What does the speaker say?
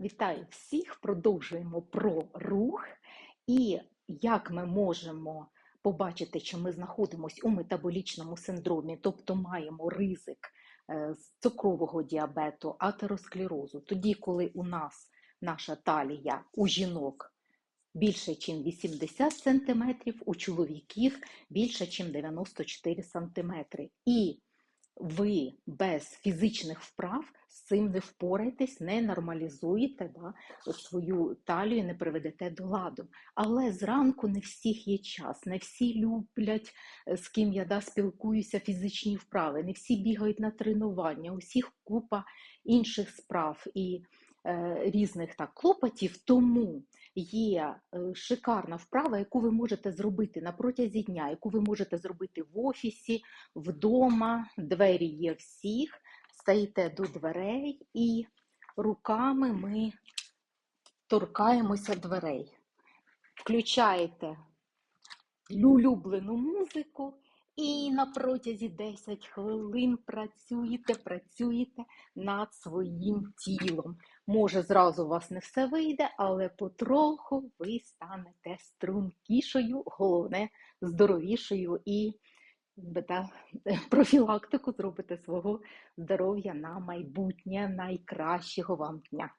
Вітаю всіх! Продовжуємо про рух і як ми можемо побачити, що ми знаходимося у метаболічному синдромі, тобто маємо ризик е, цукрового діабету, атеросклерозу, тоді, коли у нас наша талія у жінок більше, ніж 80 см, у чоловіків більше, ніж 94 см. І ви без фізичних вправ з цим не впораєтесь, не нормалізуєте да, свою талію, не приведете до ладу. Але зранку не всіх є час, не всі люблять, е, з ким я да, спілкуюся, фізичні вправи, не всі бігають на тренування, у всіх купа інших справ і е, різних так клопотів. Тому є е, шикарна вправа, яку ви можете зробити на протязі дня, яку ви можете зробити в офісі, вдома, двері є всіх, стаєте до дверей і руками ми торкаємося дверей. Включаєте улюблену музику і на протязі 10 хвилин працюєте, працюєте над своїм тілом. Може, зразу у вас не все вийде, але потроху ви станете стрункішою, головне, здоровішою і та, профілактику зробите свого здоров'я на майбутнє найкращого вам дня.